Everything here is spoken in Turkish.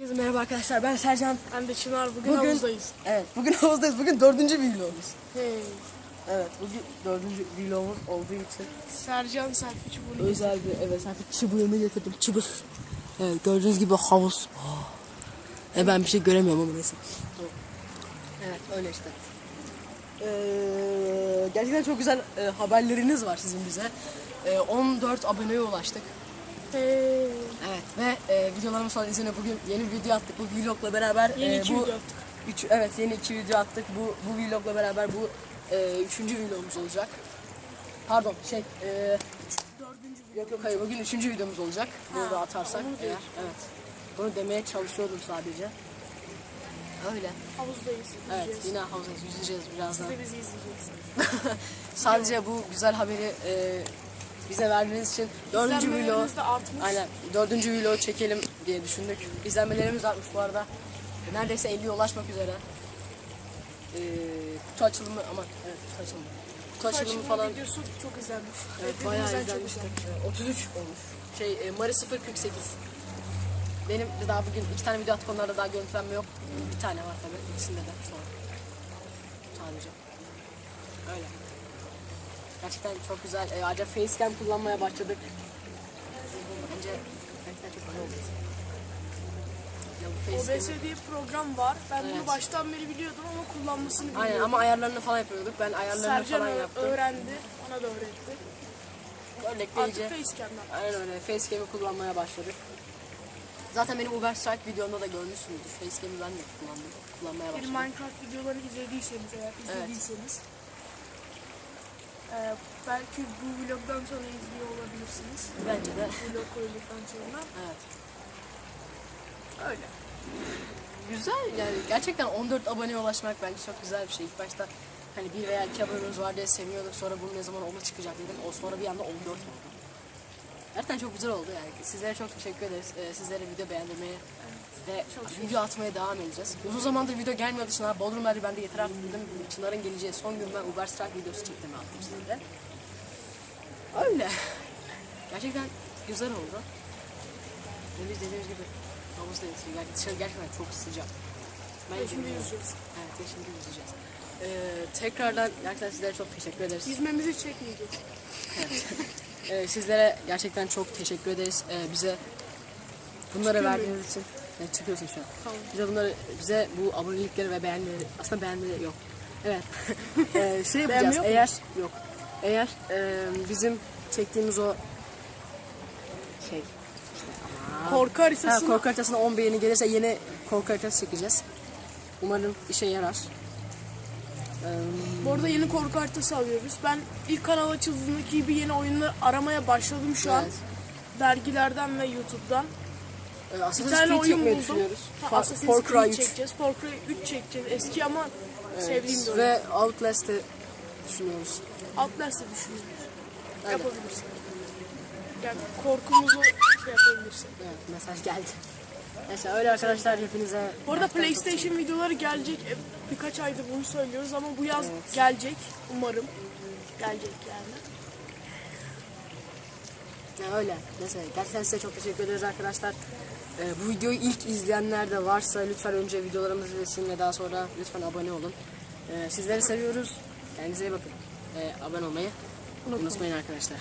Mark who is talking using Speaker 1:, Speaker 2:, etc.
Speaker 1: Herkese merhaba arkadaşlar ben Sercan.
Speaker 2: Ben de Çınar bugün,
Speaker 1: Bugün
Speaker 2: havuzdayız.
Speaker 1: Evet bugün havuzdayız. Bugün dördüncü vlogumuz.
Speaker 2: Hey.
Speaker 1: Evet bugün dördüncü vlogumuz olduğu için
Speaker 2: Sercan selfie çubuğunu
Speaker 1: özel bir evet sen çubuğunu getirdim çubuk. Evet gördüğünüz gibi havuz. E ben bir şey göremiyorum ama neyse. Evet öyle işte. Ee, gerçekten çok güzel e, haberleriniz var sizin bize. E, 14 aboneye ulaştık. Evet ve e, videolarımız falan izlene bugün yeni bir video attık bu vlogla beraber.
Speaker 2: Yeni
Speaker 1: e,
Speaker 2: iki
Speaker 1: bu,
Speaker 2: video attık.
Speaker 1: Üç, evet yeni iki video attık. Bu bu vlogla beraber bu e, üçüncü vlogumuz olacak. Pardon şey e,
Speaker 2: Dördüncü
Speaker 1: yok yok hayır bugün üçüncü videomuz olacak. Bunu da atarsak
Speaker 2: onu
Speaker 1: eğer.
Speaker 2: diyor.
Speaker 1: Evet. Bunu demeye çalışıyordum sadece. Öyle.
Speaker 2: havuzdayız.
Speaker 1: Evet
Speaker 2: yüzeceğiz.
Speaker 1: yine havuza yüzeceğiz birazdan.
Speaker 2: Siz de bizi izleyeceksiniz.
Speaker 1: Sadece bu güzel haberi e, bize verdiğiniz için dördüncü vlog.
Speaker 2: Artmış.
Speaker 1: Aynen. Dördüncü vlog çekelim diye düşündük. İzlenmelerimiz artmış bu arada. Neredeyse 50'ye ulaşmak üzere. Ee, kutu açılımı ama evet kutu açılımı. Kutu açılımı falan
Speaker 2: videosu çok izlenmiş.
Speaker 1: evet, bayağı izlenmişti.
Speaker 2: izlenmiş.
Speaker 1: Evet, 33 olmuş. Şey e, Mari 048. Benim de daha bugün iki tane video attık onlarda daha görüntülenme yok. Bir tane var tabii. İkisinde de sonra. Sadece. Öyle. Gerçekten çok güzel. E, ayrıca facecam kullanmaya başladık. Bence gerçekten çok güzel oldu.
Speaker 2: OBS diye bir program var. Ben
Speaker 1: Evet.
Speaker 2: bunu baştan beri biliyordum ama kullanmasını bilmiyordum.
Speaker 1: Aynen ama ayarlarını falan yapıyorduk. Ben ayarlarını
Speaker 2: Sercan
Speaker 1: falan yaptım.
Speaker 2: öğrendi. Bana da öğretti.
Speaker 1: Örnekleyici.
Speaker 2: Artık facecam'dan.
Speaker 1: Aynen öyle. Facecam'i kullanmaya başladık. Zaten benim Uber Strike videomda da görmüşsünüzdür. Facecam'i ben de kullandım. Kullanmaya
Speaker 2: Bir
Speaker 1: başladım.
Speaker 2: Minecraft videoları izlediyseniz eğer izlediyseniz eee, belki bu vlogdan sonra izliyor olabilirsiniz.
Speaker 1: Bence de.
Speaker 2: Vlog koyduktan sonra.
Speaker 1: Evet.
Speaker 2: Öyle.
Speaker 1: Güzel yani gerçekten 14 aboneye ulaşmak bence çok güzel bir şey. İlk başta hani bir veya iki abonemiz var diye seviyorduk. Sonra bunun ne zaman ona çıkacak dedim. O sonra bir anda 14 oldu. Gerçekten çok güzel oldu yani. Sizlere çok teşekkür ederiz. Ee, sizlere video beğendirmeyi ve video atmaya devam edeceğiz. Uzun zamandır video gelmiyordu Çınar. Bodrum verdi ben de yeter artık dedim. Çınar'ın geleceği son gün ben Uber Strike videosu çektim attım size de. Öyle. Gerçekten güzel oldu. Ve biz dediğimiz gibi havuzdayız. Dışarı gerçekten çok sıcak. Ben
Speaker 2: şimdi yüzeceğiz.
Speaker 1: Evet ve şimdi yüzeceğiz. Ee, tekrardan gerçekten sizlere çok teşekkür ederiz.
Speaker 2: Yüzmemizi çekmeyeceğiz.
Speaker 1: Ee, sizlere gerçekten çok teşekkür ederiz. Ee, bize bunları verdiğiniz için. Evet, çıkıyorsun şu an.
Speaker 2: Tamam.
Speaker 1: Bize bunları, bize bu abonelikleri ve beğenileri, aslında beğenileri yok. Evet. ee, şey yapacağız.
Speaker 2: yok mu?
Speaker 1: Eğer yok. Eğer e, bizim çektiğimiz o şey
Speaker 2: Korku
Speaker 1: Ha,
Speaker 2: haritasını
Speaker 1: korku haritasına 10 beğeni gelirse yeni korku haritası çekeceğiz. Umarım işe yarar.
Speaker 2: Bu arada yeni korku haritası alıyoruz. Ben ilk kanal açıldığındaki gibi yeni oyunları aramaya başladım şu an.
Speaker 1: Evet.
Speaker 2: Dergilerden ve YouTube'dan.
Speaker 1: Ee,
Speaker 2: Bir
Speaker 1: Assassin's
Speaker 2: tane
Speaker 1: Creed
Speaker 2: oyun
Speaker 1: çekmeyi
Speaker 2: buldum.
Speaker 1: düşünüyoruz.
Speaker 2: Ha,
Speaker 1: Fa-
Speaker 2: Assassin's
Speaker 1: Far Cry
Speaker 2: Creed
Speaker 1: 3.
Speaker 2: çekeceğiz. Far Cry 3 çekeceğiz. Eski ama sevdiğim bir oyun.
Speaker 1: Ve Outlast'ı düşünüyoruz.
Speaker 2: Outlast'ı düşünüyoruz.
Speaker 1: Aynen.
Speaker 2: Yapabiliriz. Yani korkumuzu şey yapabiliriz.
Speaker 1: Evet, mesaj geldi. Neyse öyle arkadaşlar hepinize.
Speaker 2: Bu arada PlayStation videoları gelecek. E, Birkaç aydır bunu söylüyoruz ama bu yaz gelecek. Umarım. Gelecek yani.
Speaker 1: Yani öyle. Neyse gerçekten size çok teşekkür ederiz arkadaşlar. Ee, bu videoyu ilk izleyenler de varsa lütfen önce videolarımızı izlesin ve daha sonra lütfen abone olun. Ee, sizleri seviyoruz. Kendinize iyi bakın. Ee, abone olmayı unutmayın arkadaşlar.